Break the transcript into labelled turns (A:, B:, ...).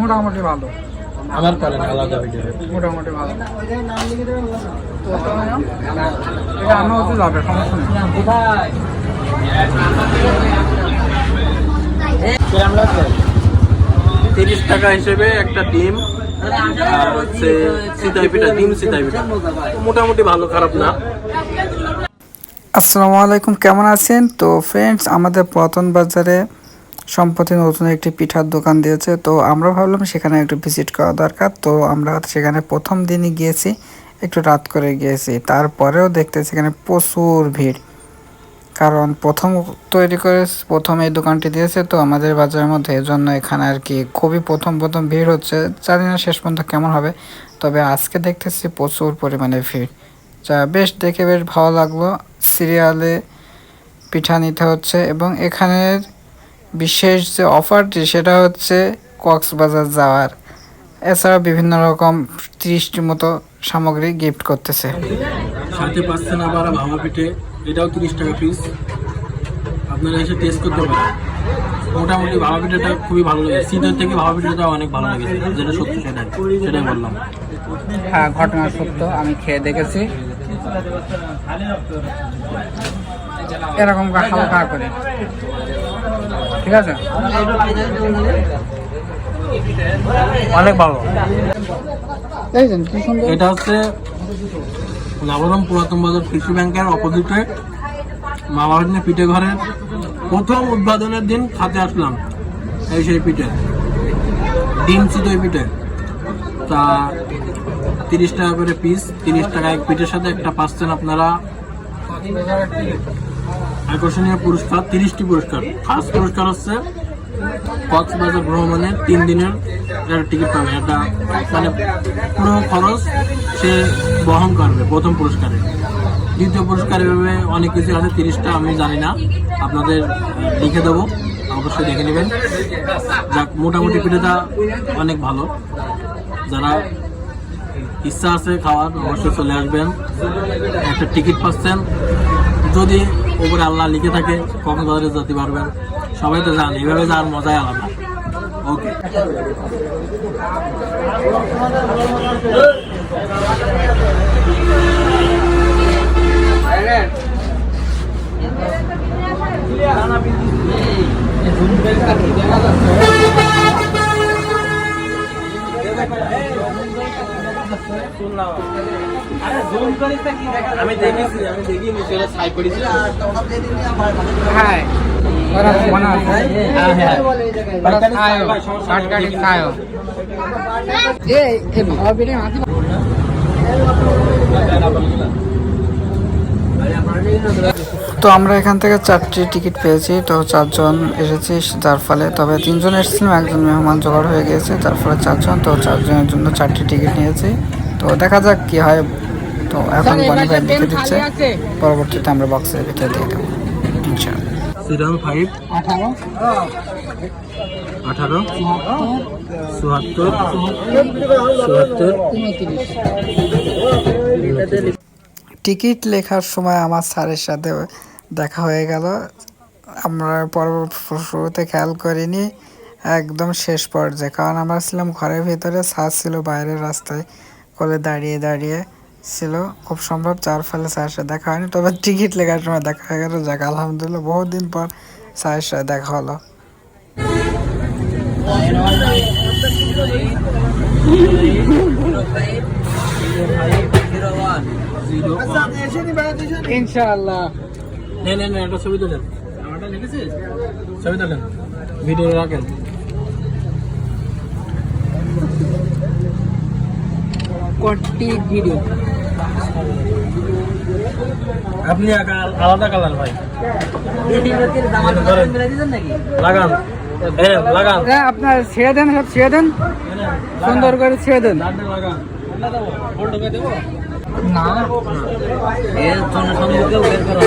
A: মোটামুটি ভালো।
B: আমার করেন আলাদা ভিডিও
A: মোটামুটি ভালো। তো হচ্ছে যাবে সমস্যা নেই।
B: তিরিশ টাকা হিসেবে একটা ডিম আর হচ্ছে সিতাই পিঠা ডিম সিতাই পিঠা মোটামুটি ভালো খারাপ না।
A: আসসালামু আলাইকুম, কেমন আছেন? তো ফ্রেন্ডস আমাদের পুরাতন বাজারে সম্প্রতি নতুন একটি পিঠার দোকান দিয়েছে। তো আমরা ভাবলাম সেখানে একটু ভিজিট করা দরকার। তো আমরা সেখানে প্রথম দিনই গিয়েছি, একটু রাত করে গিয়েছি। তারপরেও দেখতে সেখানে প্রচুর ভিড়। কারণ প্রথম তৈরি করে, প্রথম এই দোকানটি দিয়েছে। তো আমাদের বাজারের মধ্যে এজন্য এখানে আর কি খুবই প্রথম প্রথম ভিড় হচ্ছে। জানি না শেষ পর্যন্ত কেমন হবে। তবে আজকে দেখতেছি প্রচুর পরিমাণে ভিড়। যা বেশ দেখে বেশ ভালো লাগল। সিরিয়ালে পিঠা নিতে হচ্ছে এবং এখানের বিশেষ যে অফারটি সেটা হচ্ছে কক্সবাজার যাওয়ার। এছাড়া বিভিন্ন রকম ত্রিশটি মতো সামগ্রী গিফট করতেছে।
B: সাথে পাচ্ছেন আবার ভামা পিঠে। এটাও তিরিশ টাকা পিস আপনারা এসে টেস্ট করতে পারেন। মোটামুটি ভাবা পিঠাটা খুবই ভালো লাগে শীতের থেকে ভাবা পিঠাটা অনেক ভালো লেগেছে। যেটা সত্যি সেটাই সেটাই বললাম।
A: হ্যাঁ ঘটনা সত্য আমি খেয়ে দেখেছি। এরকম হালকা করে। ঠিক আছে?
B: অনেক ভালো। এটা হচ্ছে নবরম পুরাতন বাজার কৃষি ব্যাংকের অপোজিটে মামাভাগ্নে পিঠে ঘরের প্রথম উদ্বোধনের দিন খাতে আসলাম এই সেই পিঠে। ডিম চিতই পিঠে। তা তিরিশ টাকা করে পিস তিরিশ টাকা এক পিঠের সাথে একটা পাচ্ছেন আপনারা আকর্ষণীয় পুরস্কার, তিরিশটি পুরস্কার। ফার্স্ট পুরস্কার হচ্ছে কক্সবাজার ভ্রমণের তিন দিনের একটা টিকিট পাবে। এটা মানে পুরো খরচ সে বহন করবে প্রথম পুরস্কারে। দ্বিতীয় পুরস্কার এভাবে অনেক কিছু আছে, তিরিশটা আমি জানি না। আপনাদের লিখে দেবো, অবশ্যই দেখে নেবেন। যাক, মোটামুটি পিঠেটা অনেক ভালো। যারা ইচ্ছা আছে খাওয়ার অবশ্যই চলে আসবেন একটা টিকিট পাচ্ছেন যদি উপরে আল্লাহ লিখে থাকে কক্সবাজারে যেতে পারবেন সবাই তো জানে এইভাবে যাওয়ার মজাই আলাদা ওকে আমি দেখেছি আমি সাই করেছি
A: হ্যাঁ। মনে তো আমরা এখান থেকে চারটি টিকিট পেয়েছি। তো চারজন এসেছি যার ফলে তবে তিনজন এসেছিলাম একজন মেহমান জোগাড় হয়ে গিয়েছে তার ফলে চারজন তো চারজনের জন্য চারটি টিকিট নিয়েছি। তো দেখা যাক কি হয়। তো এখন বনি ভাই লিখে দিচ্ছে। পরবর্তীতে আমরা বক্সের ভিতরে দিয়ে দেবো। ইনশাআল্লাহ।
B: সিরাম ফাইভ
A: আঠারো।
B: আঠারো। চুয়াত্তর। চুয়াত্তর।
A: টিকিট লেখার সময় আমার স্যারের সাথে দেখা হয়ে গেল। আমরা পর্ব শুরুতে খেয়াল করিনি একদম শেষ পর্যায়ে। কারণ আমরা ছিলাম ঘরের ভিতরে স্যার ছিল বাইরের রাস্তায়। কোলে দাঁড়িয়ে দাঁড়িয়ে ছিল। খুব সম্ভব চার ফলে স্যারের সাথে দেখা হয়নি। তবে টিকিট লেখার সময় দেখা হয়ে গেল। যাক আলহামদুলিল্লাহ বহুদিন পর স্যারের সাথে দেখা হলো।
B: জিরো
A: ইনশাআল্লাহ।
B: নে নে নে একটা ছবি তোলেন আমারটা লিখেছিস? ছবি তোলেন ভিডিও রাখেন।
A: কোটি ভিডিও
B: আপনি আলাদা কালার ভাই। লাগান। লাগান।
A: হ্যাঁ আপনার ছেড়ে দেন সব ছেড়ে দেন। সুন্দর করে ছেড়ে দেন। না।
B: এর জন্য